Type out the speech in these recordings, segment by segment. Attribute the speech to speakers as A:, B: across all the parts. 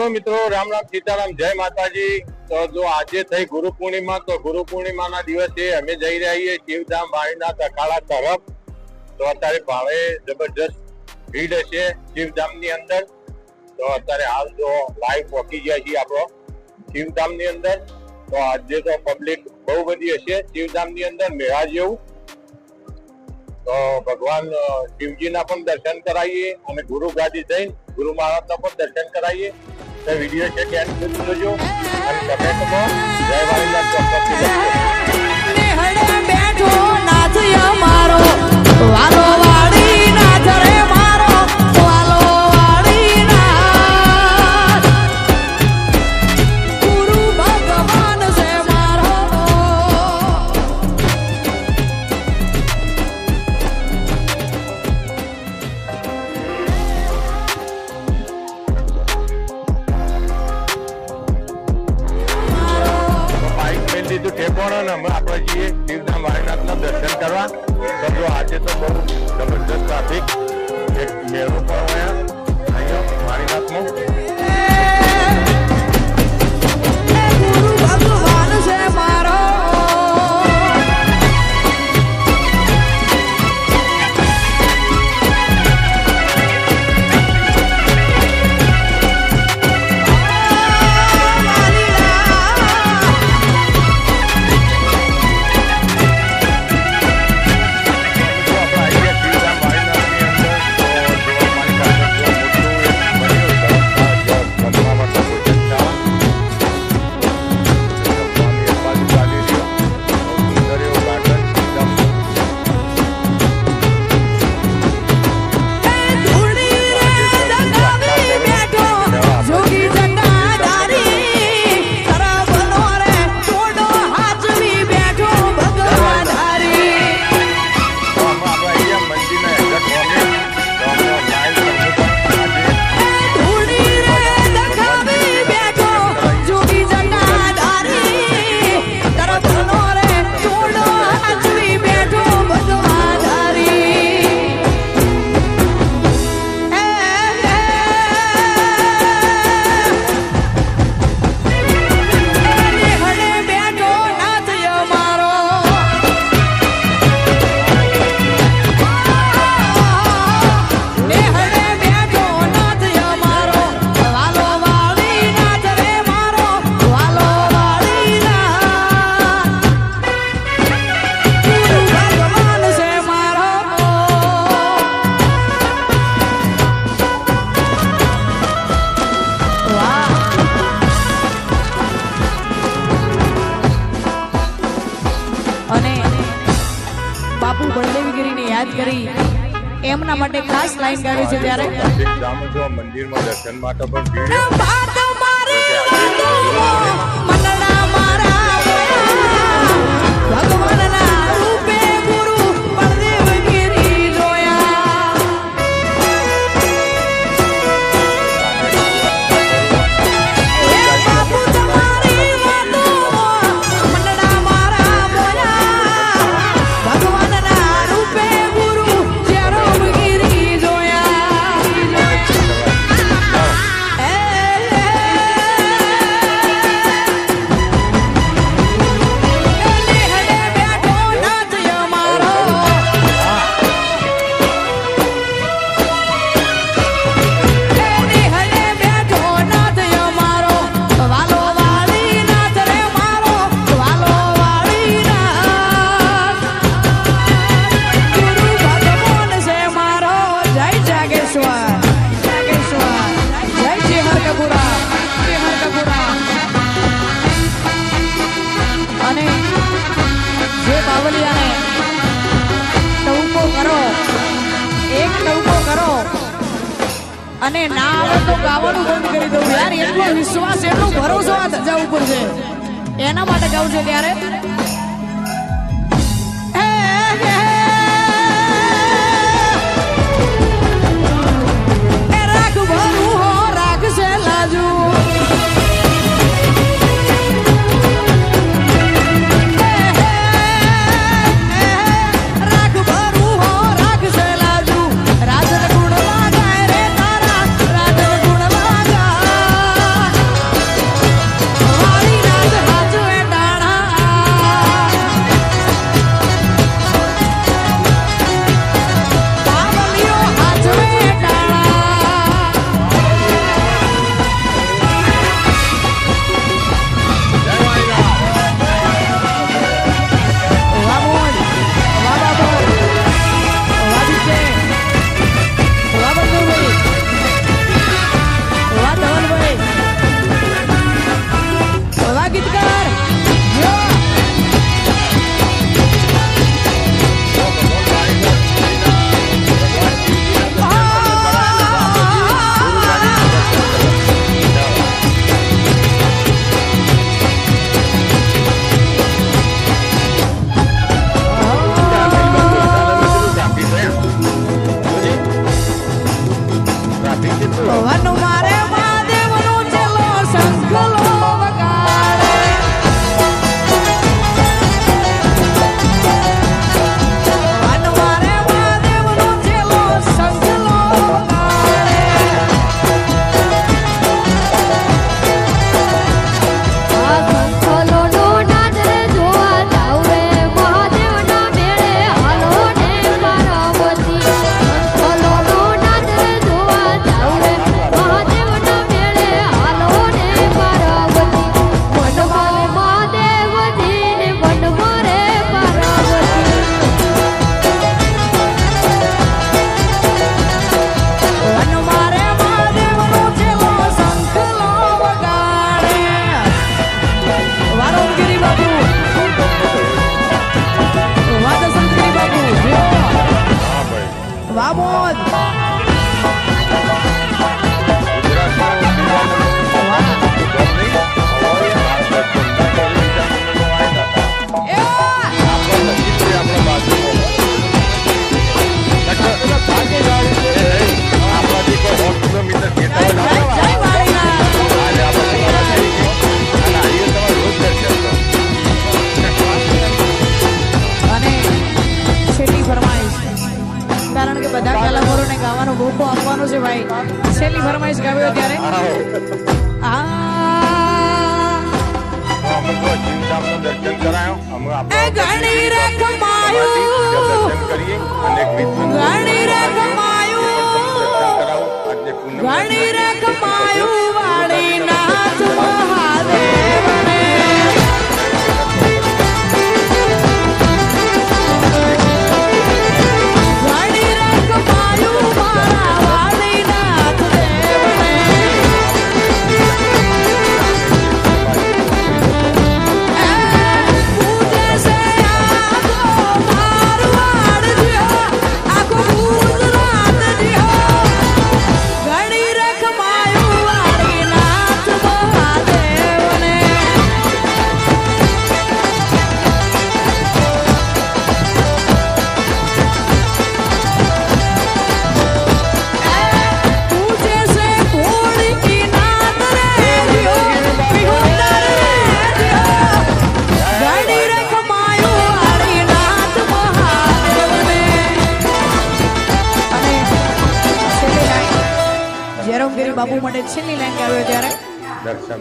A: હાલો મિત્રો, રામ રામ સીતારામ, જય માતાજી. તો જો આજે થઈ ગુરુ પૂર્ણિમા, તો ગુરુ પૂર્ણિમાના દિવસે અમે જઈ રહ્યા છીએ શિવધામ વાણીના તકાળા તરફ. તો અત્યારે ભાવે જબરજસ્ત ભીડ હશે શિવધામની અંદર. તો અત્યારે હાલ જો લાઈવ પહોંચી ગયા છીએ આપણો શિવધામની અંદર. તો આજે તો પબ્લિક બહુ બધી હશે શિવધામની અંદર, મેળા જેવું. તો ભગવાન શિવજીના પણ દર્શન કરાવીએ અને ગુરુ ગાદી જઈને ગુરુ મહારાજના પણ દર્શન કરાવીએ. તો વીડિયો છે ધ્યાન સુધી જોજો અને કમેન્ટમાં જય વાણીનાથ ચોક્કસથી ને અમે આપણે જઈએ શિવધામ વાણીનાથના દર્શન કરવા. તો આજે તો બહુ જબરજસ્ત ટ્રાફિક. એક મેળો પણ અહીંયા.
B: એમના માટે ખાસ લાઈન ગાવી છે ત્યારે.
A: મંદિરમાં દર્શન માટે પણ
B: અને ના આવે તો ગાવાનું બંધ કરી દઉં. યાર એટલો વિશ્વાસ એટલો ભરોસો આ ધજા ઉપર છે. એના માટે ગાઉં છું ત્યારે કલાકારોને ગાવાનો મોકો આપવાનો છે ભાઈ. છેલ્લી ફરમાઈશ ગાવ્યો ત્યારે. ઘણી
A: રકમાયું.
B: ઘણી રકમાયું. બાબુ મને છેલ્લી લાઈન આવ્યો ત્યારે.
A: દર્શન.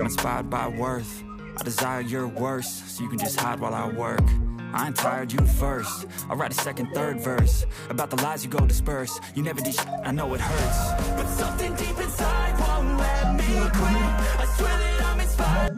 C: Inspired by worth, I desire your worst, so you can just hide while I work. I ain't tired, you first. I'll write a second, third verse about the lies you go disperse. You never did, I know it hurts. But something deep inside won't let me quit. I swear that I'm inspired.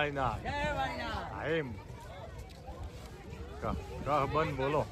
A: Vaninath એમ. કહ બન બોલો.